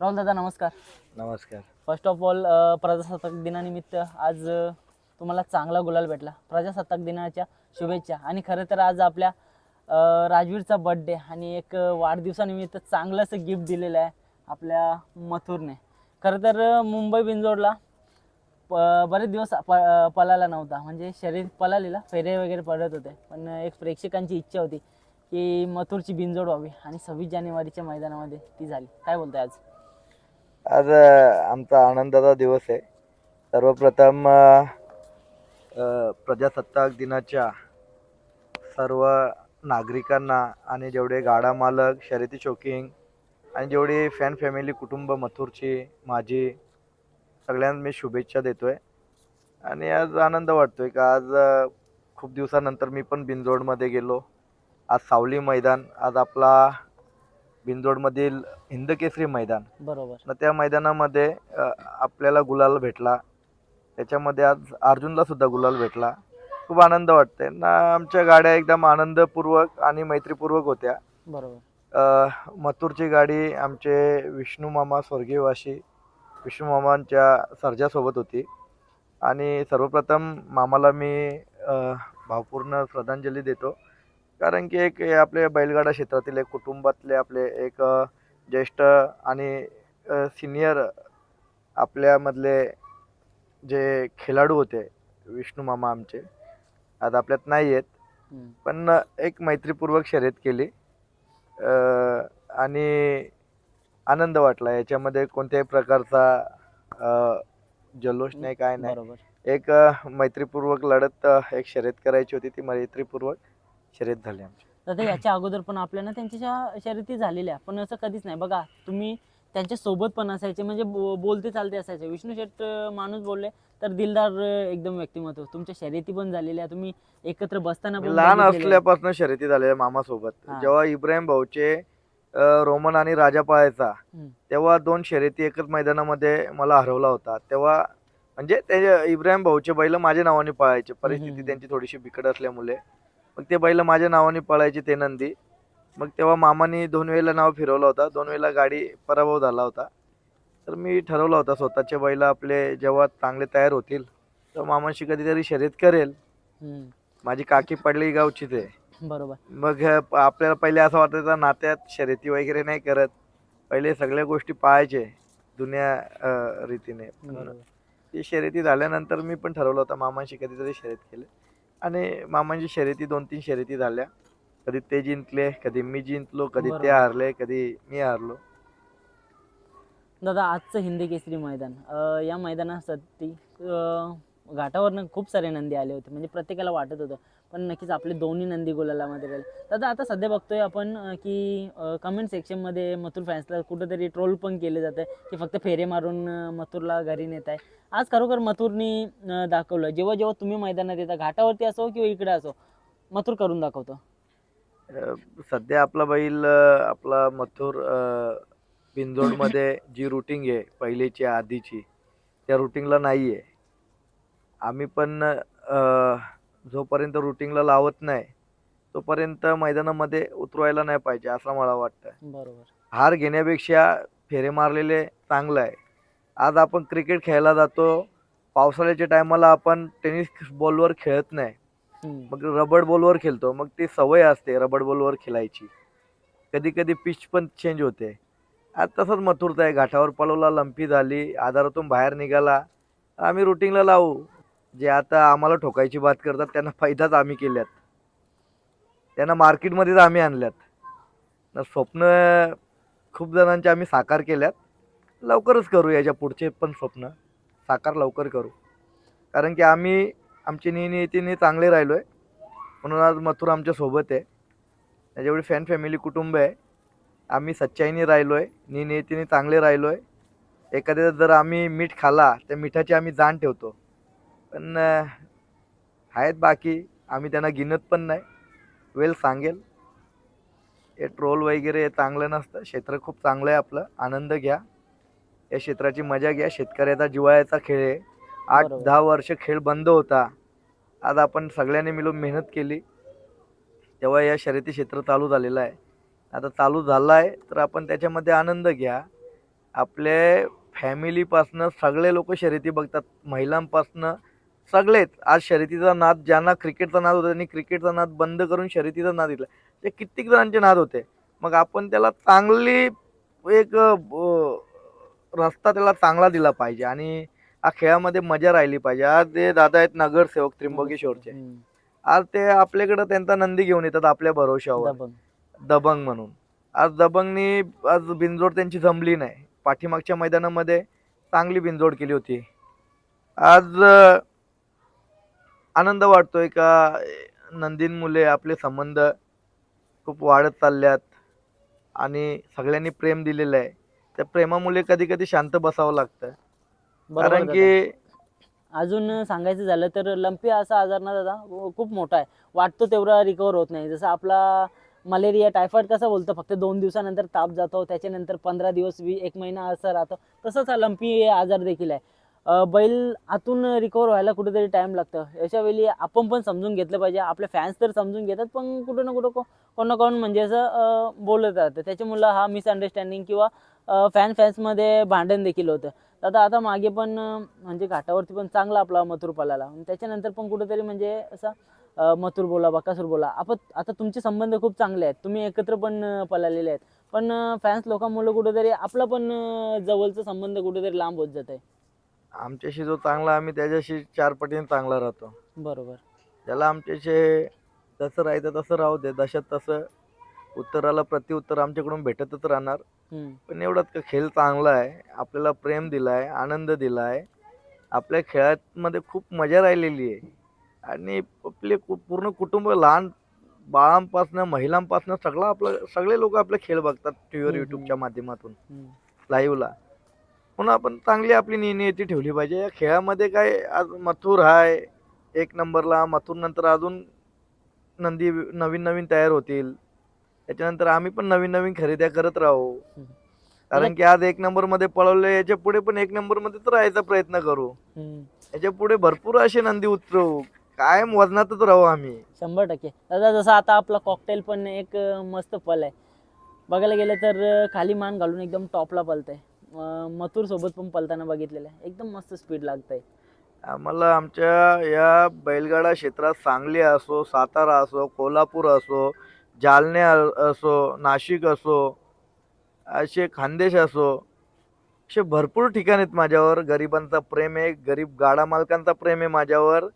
राहुल दादा नमस्कार. नमस्कार. फर्स्ट ऑफ ऑल प्रजासत्ताक दिनानिमित्त आज तुम्हाला चांगला गुलाल भेटला. प्रजासत्ताक दिनाच्या शुभेच्छा. आणि खरं तर आज आपल्या राजवीरचा बड्डे आणि एक वाढदिवसानिमित्त चांगलंसं गिफ्ट दिलेलं आहे आपल्या मथुरने. खरं तर मुंबई बिंजोडला प बरेच दिवस प पळाला नव्हता. म्हणजे शरीर पळालेला फेरे वगैरे पडत होते. पण एक प्रेक्षकांची इच्छा होती की मथुरची बिंजोड व्हावी आणि सव्वीस जानेवारीच्या मैदानामध्ये ती झाली. काय बोलताय आज? आज आमचा आनंदाचा दिवस आहे. सर्वप्रथम प्रजासत्ताक दिनाच्या सर्व नागरिकांना आणि जेवढे गाडा मालक शर्यती शौकीन आणि जेवढी फॅन फॅमिली कुटुंब मथुरची माझी सगळ्यांना मी शुभेच्छा देतो आहे आणि आज आनंद वाटतो आहे का आज खूप दिवसानंतर मी पण बिंजोडमध्ये गेलो. आज सावली मैदान आज आपला बिंजोडमधील हिंदकेसरी मैदान. बरोबर. न त्या मैदानामध्ये अ, आपल्याला गुलाल भेटला. त्याच्यामध्ये आज अर्जुनला सुद्धा गुलाल भेटला. खूप आनंद वाटतंय. ना आमच्या गाड्या एकदम आनंदपूर्वक आणि मैत्रीपूर्वक होत्या. बरोबर. अ, मथुरची गाडी आमचे विष्णू मामा स्वर्गीयवासी विष्णू मामांच्या सर्जासोबत होती. आणि सर्वप्रथम मामाला मी अ, भावपूर्ण श्रद्धांजली देतो. कारण की एक आपले बैलगाडा क्षेत्रातील एक कुटुंबातले आपले एक ज्येष्ठ आणि सिनियर आपल्यामधले जे खेळाडू होते विष्णू मामा आमचे आता आपल्यात नाही आहेत. पण एक मैत्रीपूर्वक शर्यत केली. आणि आनंद वाटला. याच्यामध्ये कोणत्याही प्रकारचा जल्लोष नाही काय नाही. बरोबर. एक मैत्रीपूर्वक लढत एक शर्यत करायची होती ती मैत्रीपूर्वक. शर्यत झाली आमची दादा याच्या अगोदर पण आपल्याला त्यांच्या शर्यती झालेल्या पण असं कधीच नाही बघा तुम्ही त्यांच्यासोबत पण असायचे म्हणजे बो- बोलते चालते असायचे विष्णू शेट माणूस बोलले तर दिलदार एकदम व्यक्तिमत्व तुमच्या शर्यती पण झालेल्या तुम्ही एकत्र बसताना लहान. असल्यापासून शर्यती झालेल्या मामासोबत. जेव्हा इब्राहिम भाऊचे रोमन आणि राजा पळायचा. तेव्हा दोन शर्यती एकच मैदानामध्ये मला हरवला होता तेव्हा म्हणजे ते इब्राहिम भाऊचे बैल माझ्या नावाने पळायचे परिस्थिती. त्यांची थोडीशी बिकट असल्यामुळे मग ते बैल माझ्या नावाने पळायचे ते नंदी. मग तेव्हा मामानी दोन वेळेला नाव फिरवलं होता. दोन वेळेला गाडी पराभव झाला होता. तर मी ठरवलं होता स्वतःचे बैल आपले जेव्हा चांगले तयार होतील तर मामाशी कधीतरी शर्यत करेल. माझी काकी पडली गावचीच आहे बरोबर. मग आपल्याला पहिले असं वाटायचं नात्यात शर्यती वगैरे नाही करत. पहिले सगळ्या गोष्टी पाहायचे जुन्या रीतीने. बरोबर. ती शर्यती झाल्यानंतर मी पण ठरवलं होतं मामांशी कधीतरी शर्यत केली. आणि मामांची शर्यती दोन तीन शर्यती झाल्या. कधी ते जिंकले कधी मी जिंकलो कधी ते बरोबर. हारले कधी मी हारलो. दादा आजचं हिंदी केसरी मैदान अं, या मैदानासाठी अं, घाटावरनं खूप सारे नंदी आले होते. म्हणजे प्रत्येकाला वाटत होतं. पण नक्कीच आपले दोन्ही नंदी गोलालामध्ये राहील. दादा आता सध्या बघतोय आपण की कमेंट सेक्शनमध्ये मथुर फॅन्सला कुठंतरी ट्रोल पण केले जातं की फक्त फेरे मारून मथुरला घरी नेत आहे आज खरोखर मथुरनी दाखवलं. जेव्हा जेव्हा तुम्ही मैदानात येता घाटावरती असो किंवा इकडे असो मथुर करून दाखवतो. सध्या आपला बैल आपला मथुर अ, बिंदोडमध्ये जी रुटीन आहे पहिलीची आधीची त्या रुटीनला नाही आहे आम्ही पण जोपर्यंत रुटीनला लावत नाही तोपर्यंत मैदानामध्ये उतरवायला नाही पाहिजे असं मला वाटतं. बरोबर. हार घेण्यापेक्षा फेरे मारलेले चांगलं आहे. आज आपण क्रिकेट खेळायला जातो पावसाळ्याच्या टायमाला आपण टेनिस बॉलवर खेळत नाही. मग रबड बॉलवर खेळतो मग ती सवय असते रबड बॉलवर खेळायची. कधी कधी पिच पण चेंज होते. आज तसंच मथुरत आहे घाटावर पळवला लंपी झाली आधारातून बाहेर निघाला आम्ही रुटीनला लावू. जे आता आम्हाला ठोकायची बात करतात त्यांना फायदाच आम्ही केल्यात. त्यांना मार्केटमध्येच आम्ही आणल्यात. न स्वप्न खूप जणांचे आम्ही साकार केल्यात. लवकरच करू याच्या पुढचे पण स्वप्न. साकार लवकर करू. कारण की आम्ही आमची नियतीने चांगले राहिलो आहे म्हणून आज मथुर आमच्यासोबत आहे. त्याच्यावेळी फॅन फॅमिली कुटुंब आहे. आम्ही सच्चाईने राहिलो आहे नियतीने चांगले राहिलो आहे एखाद्या जर आम्ही मीठ खाला त्या मिठाची आम्ही जाण ठेवतो. पण आहेत बाकी. आम्ही त्यांना गिनत पण नाही. वेल सांगेल. हे ट्रोल वगैरे हे चांगलं नसतं. क्षेत्र खूप चांगलं आहे आपलं. आनंद घ्या. या क्षेत्राची मजा घ्या. शेतकऱ्याचा जिवाळ्याचा खेळ आहे. आठ. दहा वर्ष खेळ बंद होता. आज आपण सगळ्यांनी मिळून मेहनत केली. तेव्हा या शर्यती क्षेत्र चालू झालेलं आहे. आता चालू झालं आहे तर आपण त्याच्यामध्ये आनंद घ्या. आपले फॅमिलीपासनं सगळे लोक शर्यती बघतात. महिलांपासनं सगळेच. आज शर्यतीचा नाद ज्यांना क्रिकेटचा नाद होता त्यांनी क्रिकेटचा नाद बंद करून शर्यतीचा नाद दिला ते कित्येक जणांचे नाद होते. मग आपण त्याला चांगली एक रस्ता त्याला चांगला दिला पाहिजे आणि या खेळामध्ये मजा राहिली पाहिजे. आज ते दादा आहेत नगरसेवक त्र्यंबकेश्वरचे. आज ते आपल्याकडे त्यांचा नंदी घेऊन येतात आपल्या भरोशावर दबंग. म्हणून. आज दबंगनी आज बिनजोड त्यांची जमली नाही. पाठीमागच्या मैदानामध्ये चांगली बिनजोड केली होती. आज आनंद वाटतोय का? नंदीन मुले आपले संबंध खूप वाढत चालल्यात आणि सगळ्यांनी प्रेम दिलेलं आहे. त्या प्रेमामुळे कधी कधी शांत बसावं लागतं. बरोबर कारण दादा. की अजून सांगायचं झालं तर लंपी असा आजार ना दादा खूप मोठा आहे. वाटतो तेवढा रिकवर होत नाही. जसं आपला मलेरिया टायफॉइड कसं बोलतो फक्त दोन दिवसानंतर ताप जातो त्याच्यानंतर पंधरा दिवस वी एक महिना असं राहतो. तसंच हा लंपी आजार देखील आहे. बैल आतून रिकवर व्हायला कुठेतरी टाइम लागतं. अशा वेळी आपण पण समजून घेतलं पाहिजे. आपले फॅन्स तर समजून घेतात पण कुठं ना कुठं को- कोण ना कोण म्हणजे असं बोलत राहतं. त्याच्यामुळं हा मिसअंडरस्टँडिंग किंवा फॅन फॅन्समध्ये भांडण देखील होतं. दादा आता मागे पण म्हणजे घाटावरती पण चांगला आपला मथुर पळाला. त्याच्यानंतर पण कुठेतरी म्हणजे असा मथुर बोला बकासूर बोला. आपण आता तुमचे संबंध खूप चांगले आहेत. तुम्ही एकत्र पण पलालेले पळालेले आहेत. पण फॅन्स लोकांमुळे कुठेतरी आपला पण जवळचा संबंध कुठेतरी लांब होत जात आहे आमच्याशी जो चांगला आम्ही त्याच्याशी चार पटीने चांगला राहतो. बरोबर. त्याला आमच्याशी जसं राहायचं तसं राहू दे दशात तसं उत्तराला प्रत्युत्तर आमच्याकडून भेटतच राहणार. हम्म. पण एवढंच का खेळ चांगला आहे आपल्याला प्रेम दिलाय आनंद दिलाय. आपल्या खेळामध्ये खूप मजा राहिलेली आहे. आणि आपले कु- पूर्ण कुटुंब लहान बाळांपासनं महिलांपासनं सगळं आपलं सगळे लोक आपले खेळ बघतात टी व्हीवर हम्म, युट्यूबच्या माध्यमातून. हम्म. लाईव्हला म्हणून आपण चांगली आपली नियती ठेवली पाहिजे. या खेळामध्ये काय आज मथुर आहे एक नंबरला मथुर नंतर अजून नंदी नवीन नवीन तयार होतील. त्याच्यानंतर आम्ही पण नवीन नवीन खरेद्या करत राहू. कारण की आज एक नंबरमध्ये पळवले याच्यापुढे पण एक नंबरमध्ये तर राहायचा प्रयत्न करू. याच्यापुढे भरपूर असे नंदी उतरवू. कायम वजनातच राहू आम्ही. शंभर टक्के. दादा जसं आता आपला कॉकटेल पण एक मस्त पल आहे. बघायला गेलं तर खाली मान घालून एकदम टॉपला पलत आहे मथुर सोबत पण पलताना बघितलेलं आहे. एकदम मस्त स्पीड लागत आहे आम्हाला आमच्या या बैलगाडा क्षेत्रात सांगली असो सातारा असो कोल्हापूर असो जालने असो नाशिक असो असे खानदेश असो असे भरपूर ठिकाण आहेत माझ्यावर. गरिबांचा प्रेम आहे गरीब गाडा मालकांचा प्रेम आहे माझ्यावर.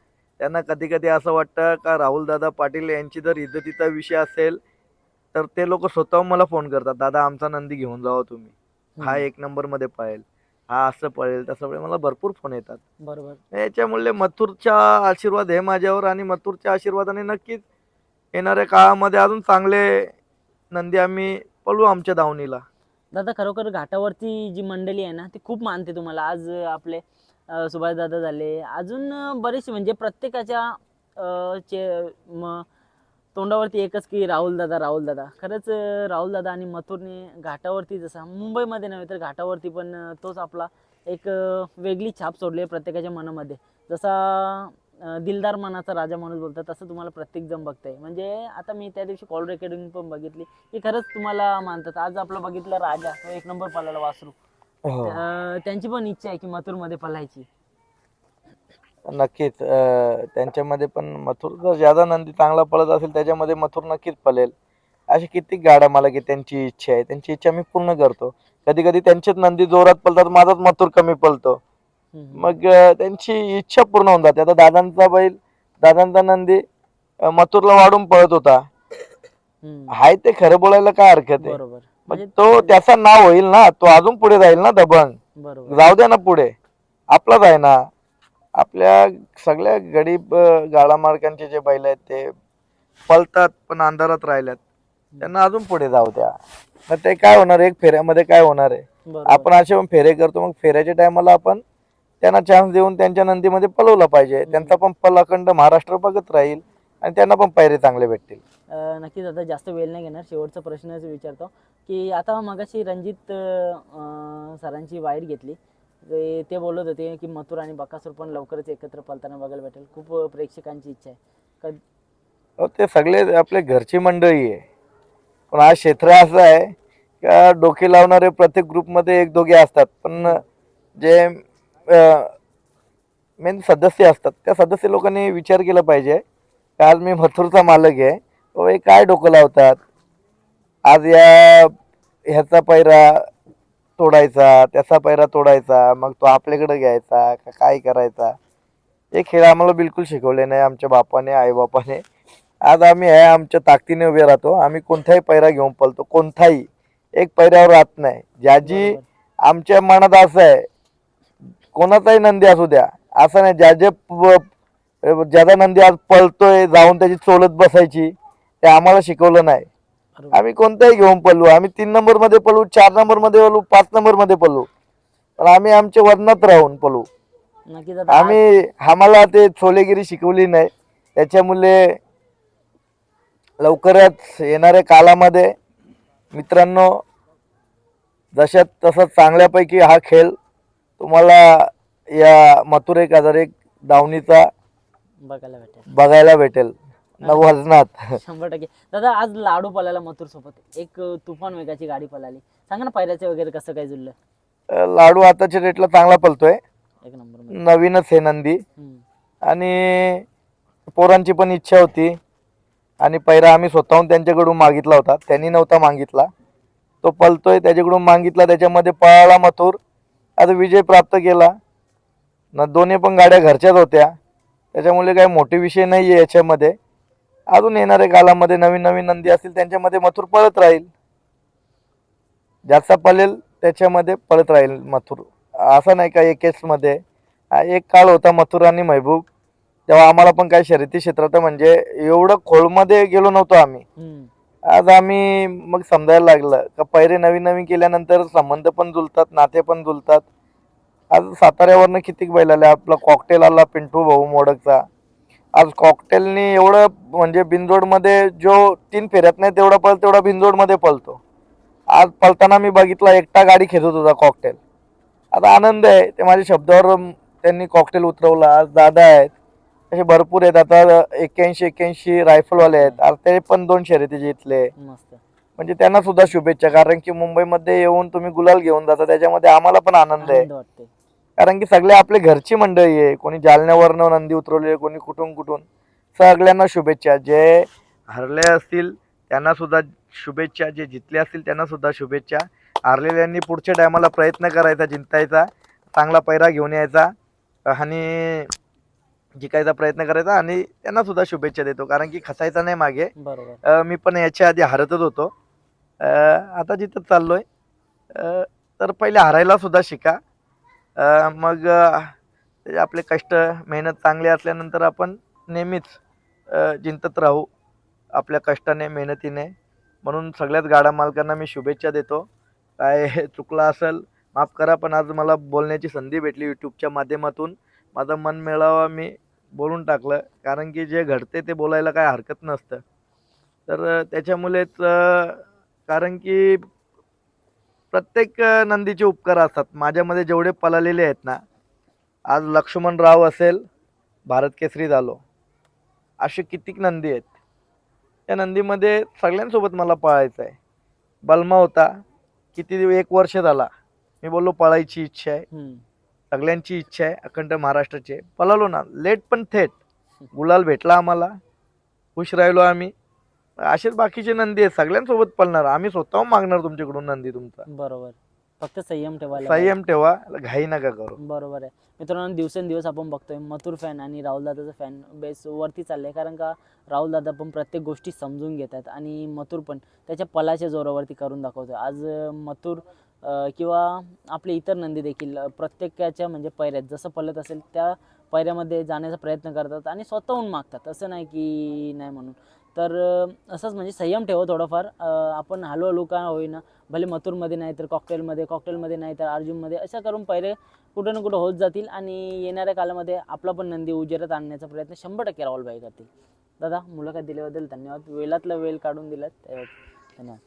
त्यांना कधी कधी असं वाटतं का राहुलदादा पाटील यांची जर इज्जतीचा विषय असेल तर ते लोक स्वतः मला फोन करतात दादा आमचा नंदी घेऊन जावा तुम्ही. हा एक नंबरमध्ये पळेल. हा असं पळेल तसं पळेल. मला भरपूर फोन येतात. बरोबर. याच्यामुळे मथुरचा आशीर्वाद आहे माझ्यावर आणि मथुरच्या आशीर्वादाने नक्कीच येणाऱ्या काळामध्ये अजून चांगले नंदी आम्ही पळू आमच्या दावणीला. दादा खरोखर घाटावरती जी मंडळी आहे ना ती खूप मानते तुम्हाला. आज आपले सुभाष दादा झाले. अजून बरेचसे म्हणजे प्रत्येकाच्या चे म तोंडावरती एकच की राहुल दादा राहुल दादा. खरंच राहुल दादा आणि मथुरने घाटावरती जसा मुंबईमध्ये नव्हे तर घाटावरती पण तोच आपला एक वेगळी छाप सोडली आहे प्रत्येकाच्या मनामध्ये. जसा दिलदार मनाचा राजा म्हणून बोलतात तसं तुम्हाला प्रत्येक जण बघताय. म्हणजे आता मी त्या दिवशी कॉल रेकॉर्डिंग पण बघितली की खरंच तुम्हाला मानतात. आज आपलं बघितलं राजा तो एक नंबर पळाला वासरू. अं, त्यांची पण इच्छा आहे की मथुरमध्ये पळायची. नक्कीच. त्यांच्यामध्ये पण मथुर जर ज्यादा नंदी चांगला पळत असेल त्याच्यामध्ये मथुर नक्कीच पळेल. अशी कित्येक गाड्या मला की त्यांची इच्छा आहे. त्यांची इच्छा मी पूर्ण करतो. कधी कधी त्यांचेच नंदी जोरात पळतात माझाच मथुर कमी पळतो. मग त्यांची इच्छा पूर्ण होऊन जाते. आता दादांचा बैल दादांचा नंदी मथुरला वाढून पळत होता. हाय ते खरं बोलायला काय हरकत आहे? मग म्हणजे तो त्याचा नाव होईल ना. तो अजून पुढे जाईल ना दबंग? जाऊ द्या ना पुढे. आपलाच आहे ना. आपल्या सगळ्या गरीब गाडा मार्गांचे जे बैल आहेत ते पळतात पण अंधारात राहिल्यात. त्यांना अजून पुढे जाऊ द्या. मग ते काय होणार? एक फेऱ्यामध्ये काय होणार आहे? आपण असे पण फेरे करतो मग फेऱ्याच्या टायमाला आपण त्यांना चान्स देऊन त्यांच्या नंदीमध्ये पळवलं पाहिजे. त्यांचा पण पल अखंड महाराष्ट्र बघत राहील आणि त्यांना पण पायरे चांगले भेटतील. नक्कीच आता जास्त वेळ नाही घेणार. शेवटचा प्रश्नच विचारतो. की आता मगाशी रणजित सरांची वाईट घेतली. ते- ते बोलत होते की मथुर आणि बकासूर पण लवकरच एकत्र पलताना बघायला भेटेल. खूप प्रेक्षकांची इच्छा आहे. कध- ते सगळे आपले घरची मंडळी आहे. पण आज क्षेत्र असं आहे का डोके लावणारे प्रत्येक ग्रुपमध्ये एक दोघे असतात. पण जे मेन सदस्य असतात. त्या सदस्य लोकांनी विचार केला पाहिजे का आज मी मथुरचा मालक आहे. तो हे काय डोकं लावतात? आज या ह्याचा पैरा तोडायचा त्याचा पैरा तोडायचा मग तो आपल्याकडे घ्यायचा का काय करायचा? हे खेळ आम्हाला बिलकुल शिकवले नाही आमच्या बापाने आईबापाने. आज आम्ही आहे आमच्या ताकदीने उभे राहतो. आम्ही कोणताही पैरा घेऊन पळतो कोणताही. एक पैऱ्यावर राहत नाही. बरोबर. आमच्या मनात असं आहे कोणाचाही नंदी असू द्या. असं नाही ज्या जे ज्याचा नंदी आज पळतोय जाऊन त्याची चोलत बसायची ते आम्हाला शिकवलं नाही. आम्ही कोणताही घेऊन पळू आम्ही तीन नंबरमध्ये पळू चार नंबरमध्ये पळू पाच नंबरमध्ये पळू. पण आम्ही आमच्या वजनात राहून पळू. आज- आम्ही आम्हाला ते छोलेगिरी शिकवली नाही. त्याच्यामुळे लवकरच येणाऱ्या कालामध्ये मित्रांनो जशात तसं चांगल्यापैकी हा खेळ तुम्हाला या मथुर एक हजार एक धावणीचा बघायला भेटेल. बघायला भेटेल. न वजनात शंभर टक्के. दादा आज लाडू पळाला मथुर सोबत एक तुफान वेगाची गाडी पळाली सांगा ना पायऱ्याचे वगैरे कसं काय जुळलं? लाडू आताच्या रेटला चांगला पळतोय एक नंबरमध्ये. नवीनच हे नंदी. हम्म. आणि पोरांची पण इच्छा होती. आणि पैरा आम्ही स्वतःहून त्यांच्याकडून मागितला होता. त्यांनी नव्हता मागितला. तो पलतोय त्याच्याकडून मागितला. त्याच्यामध्ये पळाला मथुर. आता विजय प्राप्त केला. न दोन्ही पण गाड्या घरच्याच होत्या. त्याच्यामुळे काही मोठे विषय नाही आहे याच्यामध्ये. अजून येणाऱ्या कालामध्ये नवीन नवीन नंदी असतील त्यांच्यामध्ये मथुर पळत राहील. ज्याचा पळेल त्याच्यामध्ये पळत राहील मथुर. असं नाही का एकेसमध्ये हा एक काळ होता मथुर आणि महबूब. तेव्हा आम्हाला पण काही शर्यती क्षेत्रात म्हणजे एवढं खोलमध्ये गेलो नव्हतो आम्ही. आज आम्ही मग समजायला लागलं का पैरे नवीन नवीन केल्यानंतर संबंध पण जुलतात नाते पण जुलतात आज साताऱ्यावरनं किती बैल आले आपला कॉकटेल आला पिंटू भाऊ मोडकचा. आज कॉकटेलनी एवढं म्हणजे बिनजोडमध्ये जो तीन फेऱ्यात नाही तेवढा पळ तेवढा बिनजोडमध्ये पळतो. आज पळताना मी बघितला एकटा गाडी खेचत होता कॉकटेल आता आनंद आहे ते माझ्या शब्दावर त्यांनी कॉकटेल उतरवला. आज दादा आहेत असे भरपूर आहेत. आता एक्क्याऐंशी एक्क्याऐंशी रायफलवाले आहेत. आज ते पण दोन शर्यती जिंकले मस्त. म्हणजे त्यांना सुद्धा शुभेच्छा. कारण की मुंबईमध्ये येऊन तुम्ही गुलाल घेऊन जाता त्याच्यामध्ये आम्हाला पण आनंद आहे. कारण की सगळे आपले घरची मंडळी आहे. कोणी जालन्यावरनं नंदी उतरवले कोणी कुठून कुठून. सगळ्यांना शुभेच्छा. जे हरले असतील त्यांना सुद्धा शुभेच्छा. जे जितले असतील त्यांना सुद्धा शुभेच्छा. हारलेल्यांनी पुढच्या टायमाला प्रयत्न करायचा जिंकायचा. चांगला पैरा घेऊन यायचा. आणि जिकायचा प्रयत्न करायचा आणि त्यांना सुद्धा शुभेच्छा देतो. कारण की खसायचा नाही मागे. बरोबर. मी पण याच्या आधी हरतच होतो. आता जिथं चाललोय तर पहिले हारायला सुद्धा शिका. मग ते आपले कष्ट मेहनत चांगली असल्यानंतर आपण नेहमीच जिंतत जिंकत राहू आपल्या कष्टाने मेहनतीने. म्हणून सगळ्याच गाडा मालकांना मी शुभेच्छा देतो. काय चुकलं असेल माफ करा पण आज मला बोलण्याची संधी भेटली यूट्यूबच्या माध्यमातून. माझं मन मिळावा मी बोलून टाकलं. कारण की जे घडते ते बोलायला काय हरकत नसतं. तर त्याच्यामुळेच कारण की प्रत्येक नंदीचे उपकार असतात. माझ्यामध्ये जेवढे पळालेले आहेत ना आज लक्ष्मणराव असेल भारत केसरी झालो असे कितीक नंदी आहेत. त्या नंदीमध्ये सगळ्यांसोबत मला पळायचं आहे बलमा होता किती एक वर्ष झाला मी बोललो पळायची इच्छा आहे. सगळ्यांची इच्छा आहे अखंड महाराष्ट्राची. पळालो ना लेट पण थेट. गुलाल भेटला आम्हाला. खुश राहिलो आम्ही. असेच बाकीचे नंदी आहेत. सगळ्यांसोबत पळणार. आम्ही स्वतःहून मागणार तुमच्याकडून नंदी तुमचा. बरोबर. फक्त संयम ठेवायला पाहिजे. संयम ठेवा. घाई नका करू. बरोबर आहे. मित्रांनो दिवसेंदिवस आपण बघतोय मथुर फॅन आणि राहुल दादाचं फॅन बेस वरती चाललंय. कारण का राहुल दादा पण प्रत्येक गोष्टी समजून घेतात आणि मथुर पण त्याच्या पलाच्या जोरावरती करून दाखवतो आज मथुर किंवा आपले इतर नंदी देखील प्रत्येकाच्या म्हणजे पैऱ्यात जसं पलत असेल त्या पैऱ्यामध्ये जाण्याचा प्रयत्न करतात आणि स्वतःहून मागतात. असं नाही की नाही म्हणून. तर असंच म्हणजे संयम ठेवा थोडंफार. आपण हळूहळू का होईना भले मथुरमध्ये नाही तर कॉकटेलमध्ये कॉकटेलमध्ये नाही तर अर्जुनमध्ये असं करून पहिले कुठं ना कुठं होत जातील आणि येणाऱ्या काळामध्ये आपला पण नंदी उजेरात आणण्याचा प्रयत्न शंभर टक्के राहुलबाई करतील. दादा मुलाखत दिल्याबद्दल धन्यवाद. वेळातला वेळ काढून दिलात धन्यवाद.